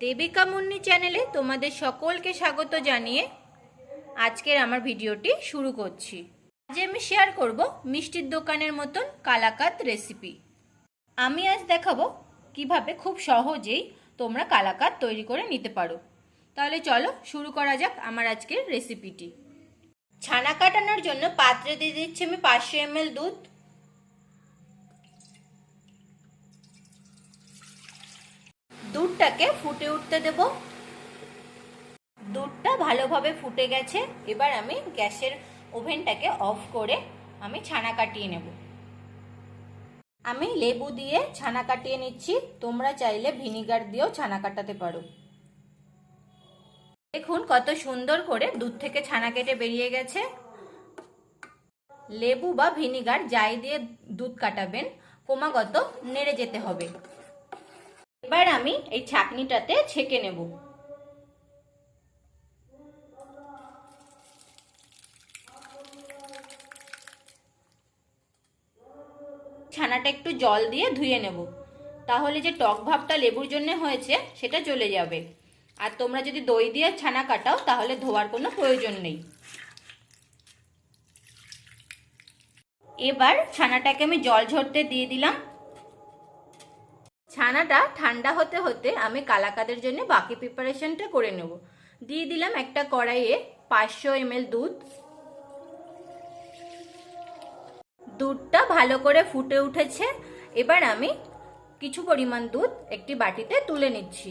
দেবিকা মুন্নি চ্যানেলে তোমাদের সকলকে স্বাগত জানিয়ে আজকের আমার ভিডিওটি শুরু করছি। আজ আমি শেয়ার করব মিষ্টির দোকানের মতন কালাকাত রেসিপি আমি আজ দেখাবো কীভাবে খুব সহজেই তোমরা কালাকাত তৈরি করে নিতে পারো। তাহলে চলো শুরু করা যাক আমার আজকের রেসিপিটি ছানা কাটানোর জন্য পাত্রে দিয়ে দিচ্ছি আমি পাঁচশো এমএল দুধ দুধটাকে ফুটে উঠতে দেব। দুধটা ভালোভাবে ফুটে গেছে। এবার আমি গ্যাসের ওভেনটাকে অফ করে আমি ছানা কাটিয়ে নেব। আমি লেবু দিয়ে ছানা কাটিয়ে নিচ্ছি। তোমরা চাইলে ভিনিগার দিয়েও ছানা কাটাতে পারো। দেখুন কত সুন্দর করে দুধ থেকে ছানা কেটে বেরিয়ে গেছে। লেবু বা ভিনিগার যাই দিয়ে দুধ কাটাবেন, ক্রমাগত নেড়ে যেতে হবে। এবার আমি এই ছাকনিটাতে ছেঁকে নেব। ছানাটা একটু জল দিয়ে ধুয়ে নেব। তাহলে যে টক ভাবটা লেবুর জন্য হয়েছে, সেটা চলে যাবে। আর তোমরা যদি দই দিয়ে ছানা কাটাও, তাহলে ধোয়ার কোনো প্রয়োজন নেই। এবার ছানাটাকে আমি জল ঝরতে দিয়ে দিলাম। ছানাটা ঠান্ডা হতে হতে আমি কালাকাদের জন্য বাকি প্রিপারেশনটা করে নেব। দিয়ে দিলাম একটা কড়াইয়ে পাঁচশো এমএল দুধ। দুধটা ভালো করে ফুটে উঠেছে। এবার আমি কিছু পরিমাণ দুধ একটি বাটিতে তুলে নিচ্ছি।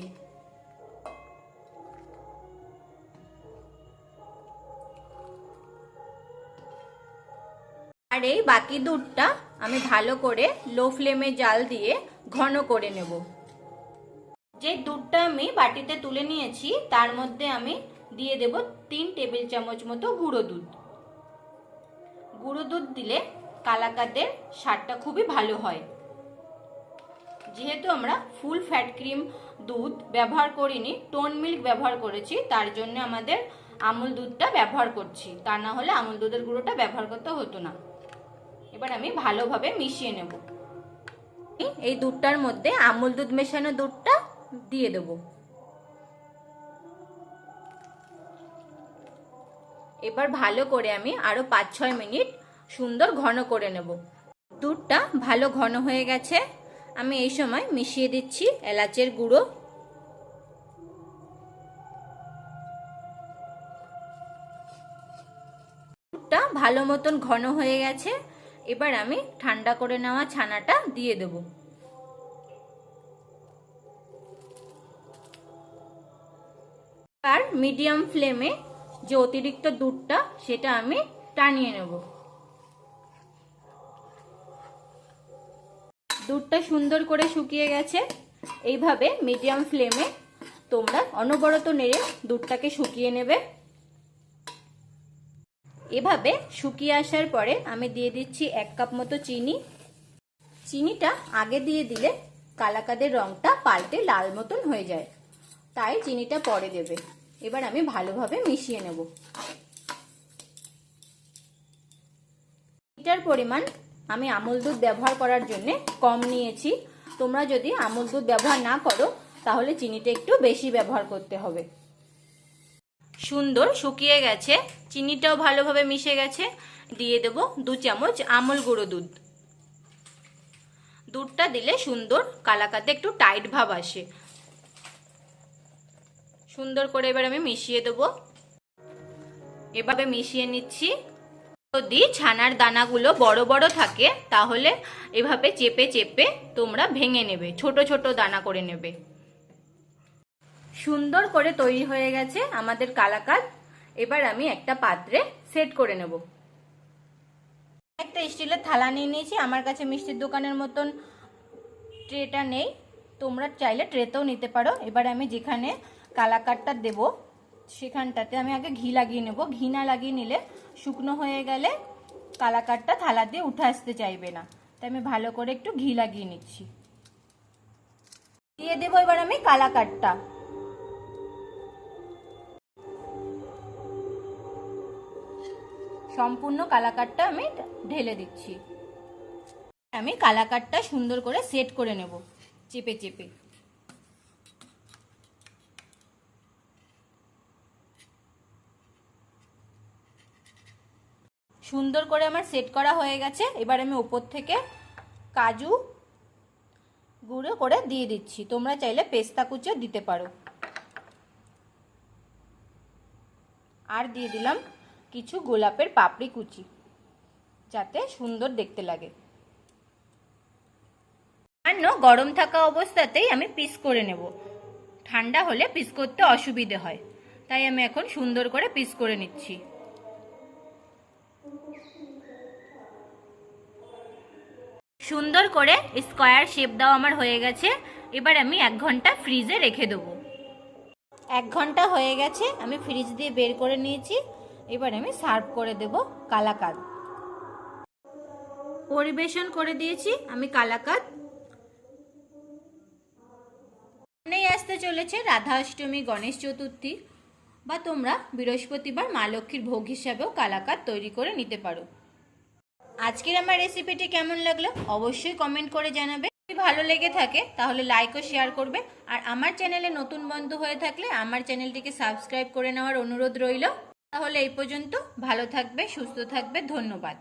আর এই বাকি দুধটা আমি ভালো করে লো ফ্লেমে জাল দিয়ে ঘন করে নেব। যে দুধটা আমি বাটিতে তুলে নিয়েছি, তার মধ্যে আমি দিয়ে দেব তিন টেবিল চামচ মতো গুঁড়ো দুধ। গুঁড়ো দুধ দিলে কালাকাদের স্বাদটা খুবই ভালো হয়। যেহেতু আমরা ফুল ফ্যাট ক্রিম দুধ ব্যবহার করিনি, টোন মিল্ক ব্যবহার করেছি, তার জন্য আমাদের আমুল দুধটা ব্যবহার করছি। তা না হলে আমুল দুধের গুঁড়োটা ব্যবহার করতে হতো না। এবার আমি ভালোভাবে মিশিয়ে নেব। এই দুধটার মধ্যে আমুল দুধ মেশানো দুধটা দিয়ে দেব। এবার ভালো করে আমি আরও পাঁচ ছয় মিনিট সুন্দর ঘন করে নেব। দুধটা ভালো ঘন হয়ে গেছে। আমি এই সময় মিশিয়ে দিচ্ছি এলাচের গুঁড়ো। দুধটা ভালো মতন ঘন হয়ে গেছে। এবার আমি ঠান্ডা করে নেওয়া ছানাটা দিয়ে দেব। আর মিডিয়াম ফ্লেমে যে অতিরিক্ত দুধটা, সেটা আমি টানিয়ে নেব। দুধটা সুন্দর করে শুকিয়ে গেছে। এইভাবে মিডিয়াম ফ্লেমে তোমরা অনবরত নেড়ে দুধটাকে শুকিয়ে নেবে। এভাবে শুকিয়ে আসার পরে আমি দিয়ে দিচ্ছি এক কাপ মতো চিনি। চিনিটা আগে দিয়ে দিলে কালাকাদের রংটা পাল্টে লাল মতন হয়ে যায়। তাই চিনিটা পরে দেবে। এবার আমি ভালোভাবে মিশিয়ে নেব। এটার পরিমাণ আমি আমুল দুধ ব্যবহার করার জন্য কম নিয়েছি। তোমরা যদি আমুল দুধ ব্যবহার না করো, তাহলে চিনিটা একটু বেশি ব্যবহার করতে হবে। সুন্দর শুকিয়ে গেছে। চিনিটাও ভালোভাবে মিশে গেছে। দিয়ে দেব দু চামচ আমল গুঁড়ো দুধ। দুধটা দিলে সুন্দর কালাকাতে একটু টাইট ভাব আসে। সুন্দর করে এবার আমি মিশিয়ে দেবো। এভাবে মিশিয়ে নিচ্ছি। যদি ছানার দানাগুলো বড় বড় থাকে, তাহলে এভাবে চেপে চেপে তোমরা ভেঙে নেবে। ছোট ছোট দানা করে নেবে। সুন্দর করে তৈরি হয়ে গেছে আমাদের কালাকাদ। এবার আমি একটা পাত্রে সেট করে নেব। একটা স্টিলের থালা নিয়ে নিয়েছি। আমার কাছে মিষ্টির দোকানের মতন ট্রেটা নেই। তোমরা চাইলে ট্রেতেও নিতে পারো। এবার আমি যেখানে কালাকারটা দেব, সেখানটাতে আমি আগে ঘি লাগিয়ে নেব। ঘি না লাগিয়ে নিলে শুকনো হয়ে গেলে কালাকারটা থালা দিয়ে উঠে আসতে চাইবে না। তাই আমি ভালো করে একটু ঘি লাগিয়ে নিচ্ছি। দিয়ে দেবো এবার আমি কালাকারটা সম্পূর্ণ কালাকারটা আমি ঢেলে দিচ্ছি। আমি কালাকারটা সুন্দর করে সেট করে নেব, চেপে চেপে। সুন্দর করে আমার সেট করা হয়ে গেছে, এবার আমি ওপর থেকে কাজু গুঁড়ো করে দিয়ে দিচ্ছি। তোমরা চাইলে পেস্তা কুচো দিতে পারো। আর দিয়ে দিলাম কিছু গোলাপের পাপড়ি কুচি, যাতে সুন্দর দেখতে লাগে। সামান্য গরম থাকা অবস্থাতেই আমি পিস করে নেব। ঠান্ডা হলে পিস করতে অসুবিধে হয়, তাই আমি এখন সুন্দর করে পিস করে নিচ্ছি। সুন্দর করে স্কোয়ার শেপ দেওয়া আমার হয়ে গেছে, এবার আমি এক ঘণ্টা ফ্রিজে রেখে দেবো। এক ঘণ্টা হয়ে গেছে, আমি ফ্রিজ দিয়ে বের করে নিয়েছি। এবার আমি সার্ভ করে দেব কালাকাদ। পরিবেশন করে দিয়েছি আমি কালাকাদ। সামনেই আসতে চলেছে রাধা অষ্টমী, গণেশ চতুর্থী, বা তোমরা বৃহস্পতিবার মা লক্ষ্মীর ভোগ হিসাবেও কালাকাদ তৈরি করে নিতে পারো। আজকের আমার রেসিপিটি কেমন লাগল অবশ্যই কমেন্ট করে জানাবে। যদি ভালো লেগে থাকে, তাহলে লাইক ও শেয়ার করবে। আর আমার চ্যানেলে নতুন বন্ধু হয়ে থাকলে আমার চ্যানেলটিকে সাবস্ক্রাইব করে নেওয়ার অনুরোধ রইল। তাহলে এই পর্যন্ত ভালো থাকবে সুস্থ থাকবে ধন্যবাদ।